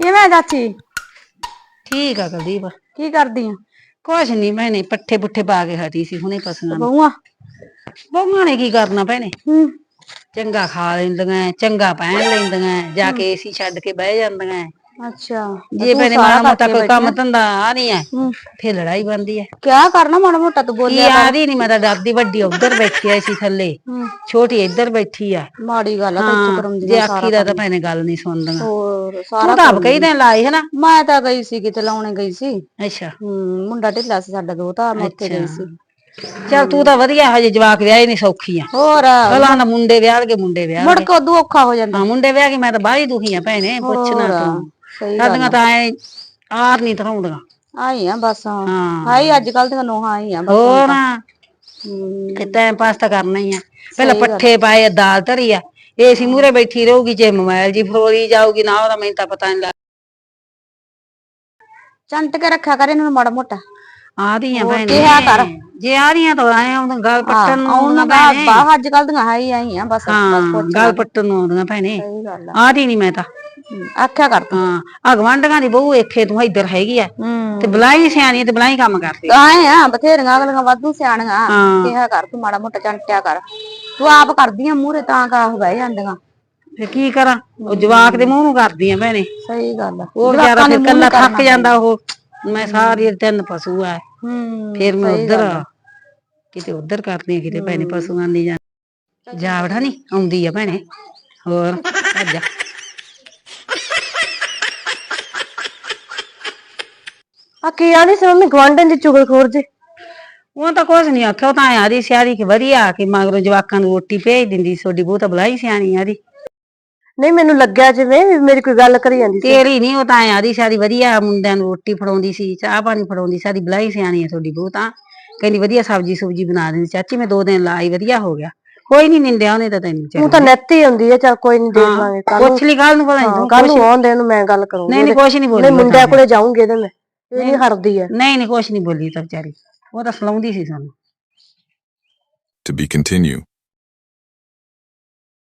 ਕਿਵੇਂ ਆ ਚਾਚੀ? ਠੀਕ ਆ ਕੁਲਦੀਪ। ਕੀ ਕਰਦੀ ਆ? ਕੁਛ ਨਹੀਂ ਭੈਣੇ ਪੱਠੇ ਪੁੱਠੇ ਪਾ ਕੇ ਹਟੀ ਸੀ ਹੁਣੇ ਪਸ਼ੂਆਂ ਨੂੰ ਬਹੂਆ? ਬਹੂਆਂ ਨੇ ਕੀ ਕਰਨਾ ਭੈਣੇ? ਹੂੰ। ਚੰਗਾ ਖਾ ਲੈਂਦੀਆਂ ਚੰਗਾ ਪਹਿਨ ਲੈਂਦੀਆਂ ਜਾ ਕੇ ਏਸੀ ਛੱਡ ਕੇ ਬਹਿ ਜਾਂਦੀਆਂ। ਅੱਛਾ। ਜੇ ਭੈਣੇ ਮਾੜਾ ਮੋਟਾ ਕੋਈ ਕੰਮ ਧੰਦਾ ਆ ਨਹੀਂ ਹੈ ਫੇਰ ਲੜਾਈ ਬੰਦੀ ਹੈ। ਕਿਆ ਕਰਨਾ ਮਾੜਾ ਮੋਟਾ ਤੂੰ ਬੋਲਿਆ ਨਹੀਂ ਮੈਂ ਤਾਂ ਡਰਦੀ ਵੱਡੀ ਉੱਧਰ ਬੈਠੀ ਐ ਸੀ ਥੱਲੇ। ਹੂੰ। ਛੋਟੀ ਇੱਧਰ ਬੈਠੀ ਆ। ਮਾੜੀ ਗੱਲ ਆ ਤੂੰ ਹਾਂ ਕਰਾਉਂਦੀ ਜੇ ਆਖੀ ਦਾ ਤਾਂ ਭੈਣੇ ਗੱਲ ਨਹੀਂ ਸੁਣਦੀਆਂ। ਹੋਰ ਤੂੰ ਸਾਰਾ ਤਾਂ ਆਪ ਕਈ ਦਿਨ ਲਾਏ ਹੈ ਨਾ ਮੈਂ ਤਾਂ ਗਈ ਸੀ ਕਿਤੇ ਲਾਉਣੇ ਗਈ ਸੀ। ਅੱਛਾ। ਹੂੰ ਮੁੰਡਾ ਢਿੱਲਾ ਸੀ ਸਾਡਾ ਦੋ ਤਾਂ ਮੈਂ ਉੱਥੇ ਗਈ ਸੀ। ਚੱਲ ਤੂੰ ਤਾਂ ਵਧੀਆ ਹਜੇ ਜਵਾਕ ਵਿਆਹੇ ਨਹੀਂ ਸੌਖੀ ਆ। ਹੋਰ। ਪਹਿਲਾਂ ਤਾਂ ਮੁੰਡੇ ਵਿਆਹ ਕੇ ਮੁੰਡੇ ਵਿਆਹ ਮੁੜ ਕੇ ਉਦੋਂ ਔਖਾ ਹੋ ਜਾਂਦਾ। ਹਾਂ ਮੁੰਡੇ ਵਿਆਹ ਕੇ ਮੈਂ ਤਾਂ ਬਾਹਲੀ ਦੁਖੀ ਆ ਭੈਣੇ ਪੁੱਛਣਾ ਤੂੰ। ਸਹੀ ਗੱਲ ਸਾਡੀਆਂ ਤਾਂ ਐ ਆਰ ਨਹੀਂ ਧਰਾਉਂਦੀਆਂ ਆਈ ਆ ਬਸ ਹਾਂ। ਅੱਜ ਕੱਲ ਦੀਆਂ ਨੋਹਾਂ ਆਈ ਆ ਬਸ ਹੋਰ ਕਿ ਟਾਈਮ ਪਾਸ ਤਾਂ ਕਰਨਾ ਹੀ ਆ। ਪਹਿਲਾਂ ਪੱਠੇ ਪਾਏ ਆ, ਦਾਲ ਧਰੀ ਆ। ਇਹ ਸੀ ਮੂਰੇ ਬੈਠੀ ਰਹੂਗੀ ਜੇ ਮੋਬਾਈਲ ਜੀ ਫਰੋਲੀ ਜਾਊਗੀ ਨਾ ਉਹਦਾ ਮੈਨੂੰ ਤਾਂ ਪਤਾ ਨਹੀਂ ਲੱਗ ਚੰਟ ਕੇ ਰੱਖਿਆ ਕਰ ਇਹਨਾਂ ਨੂੰ ਮਾੜਾ ਮੋਟਾ। ਆਦੀਆਂ ਹੋਰ ਭੈਣੇ ਕਿਹਾ ਕਰ। ਜੇ ਆ ਰਹੀਆਂ ਤਾਂ ਆਏ ਆਉਂਦਾ ਗੱਲ ਪੱਟਣ ਨੂੰ ਉਹਨਾਂ ਦਾ ਭੈਣੇ। ਬਾਹ ਅੱਜ ਕੱਲ ਦੀਆਂ ਆਈ ਆ ਬਸ ਹਾਂ ਬਸ ਗੱਲ ਪੱਟਣ ਨੂੰ ਆਉਂਦੀਆਂ ਭੈਣੇ। ਸਹੀ ਗੱਲ ਆ। ਆ ਰਹੀ ਨਹੀਂ ਮੈਂ ਤਾਂ। ਆਖਿਆ ਕਰ ਤੂੰ। ਹਾਂ ਅਗਵਾਂਡੀਆਂ ਦੀ ਬਹੂ ਏਖੇ ਤੂੰ ਇੱਧਰ ਹੈਗੀ ਆ। ਤੇ ਬਲਾਈ ਸਿਆਣੀ ਤੇ ਬਲਾਈ ਕੰਮ ਕਰਦੀ। ਆਏ ਆ ਬਥੇਰੀਆਂ ਅਗਲੀਆਂ ਵਾਧੂ ਸਿਆਣੀਆਂ। ਹਾਂ। ਕਿਹਾ ਕਰ ਤੂੰ ਮਾੜਾ ਮੋਟਾ ਚੰਟਿਆ ਕਰ। ਤੂੰ ਆਪ ਕਰਦੀ ਆ ਮੂਹਰੇ ਤਾਂ ਕਾ ਬਹਿ ਜਾਂਦੀਆਂ। ਫਿਰ ਕੀ ਕਰਾਂ? ਉਹ ਜਵਾਕ ਦੇ ਮੂੰਹ ਨੂੰ ਕਰਦੀ ਆ ਭੈਣੇ। ਸਹੀ ਗੱਲ ਆ। ਉਹ ਵਿਚਾਰਾ ਫਿਰ ਕੱਲਾ ਥੱਕ ਜਾਂਦਾ ਉਹ। ਮੈਂ ਸਾਰੀ ਤਿੰਨ ਪਸ਼ੂ ਆ। ਹੂੰ ਫਿਰ ਮੈਂ ਉਧਰ ਆ। ਕਿਤੇ ਉਧਰ ਕਰਦੀ ਆ ਕਿਤੇ ਭੈਣੇ ਪਸ਼ੂਆਂ ਦੀ ਜਾਂ ਜਾਵੜਾ ਨਹੀਂ ਆਉਂਦੀ ਆ ਭੈਣੇ। ਹੋਰ ਅੱਜਾ ਆ ਕੀ ਆਂਦੀ ਸੀ ਮੰਮੀ ਗਵਾਂਢਣ ਦੀ ਚੁਗਲਖੋਰ ਜੀ? ਉਹ ਤਾਂ ਕੁਝ ਨਹੀਂ ਆਖਿਆ ਉਹ ਤਾਂ ਆਦੀ ਸਿਆਰੀ ਕਿ ਵਧੀਆ ਕਿ ਮਗਰੋਂ ਜਵਾਕਾਂ ਨੂੰ ਰੋਟੀ ਭੇਜ ਦਿੰਦੀ ਤੁਹਾਡੀ ਬਹੁਤ ਬਲਾਈ ਸਿਆਣੀ ਆਦੀ ਨਹੀਂ ਮੈਨੂੰ ਲੱਗਿਆ ਜਿਵੇਂ ਵੀ ਮੇਰੀ ਕੋਈ ਗੱਲ ਕਰੀ ਜਾਂਦੀ ਤੇਰੀ ਨਹੀਂ ਉਹ ਤਾਂ ਆਦੀ ਸਾਰੀ ਵਧੀਆ ਮੁੰਡਿਆਂ ਨੂੰ ਰੋਟੀ ਫੜਾਉਂਦੀ ਸੀ ਚਾਹ ਪਾਣੀ ਫੜਾਉਂਦੀ ਸਾਰੀ ਬਲਾਈ ਸਿਆਣੀ ਆ ਤੁਹਾਡੀ ਬਹੁਤ ਤਾਂ। ਕਹਿੰਦੀ ਵਧੀਆ ਸਬਜੀ ਸੁਬਜੀ ਬਣਾ ਦਿੰਦੀ ਚਾਚੀ ਮੈਂ ਦੋ ਦਿਨ ਲਾਈ ਵਧੀਆ ਹੋ ਗਿਆ। ਕੋਈ ਨਹੀਂ ਨਿੰਦਿਆ ਉਹਨੇ ਤਾਂ ਤੈਨੂੰ ਤੂੰ ਤਾਂ ਨੈਤੀ ਹੀ ਹੁੰਦੀ ਆ ਚਲ ਕੋਈ ਨਹੀਂ ਦੇਖ ਲਾਂਗੇ ਕੱਲ ਪੁੱਛ ਲਈ ਕੱਲ ਨੂੰ ਪਤਾ ਨਹੀਂ ਕੱਲ ਨੂੰ ਆਉਣ ਦੇ ਨੂੰ ਮੈਂ ਗੱਲ ਕਰੂੰਗੀ ਨਹੀਂ ਨਹੀਂ ਕੁਛ ਨਹੀਂ ਬੋਲੀ ਨਹੀਂ ਮੁੰਡਿਆਂ ਕੋਲੇ ਜਾਊਂਗੀ ਇਹਦੇ ਮੈਂ। ਇਹ ਨਹੀਂ ਹਰਦੀ ਆ ਨਹੀਂ ਨਹੀਂ ਕੁਛ ਨਹੀਂ ਬੋਲੀ ਤਾਂ ਵਿਚਾਰੀ। ਉਹ ਤਾਂ ਸਲਾਉਂਦੀ ਸੀ ਸਾਨੂੰ। To be continued.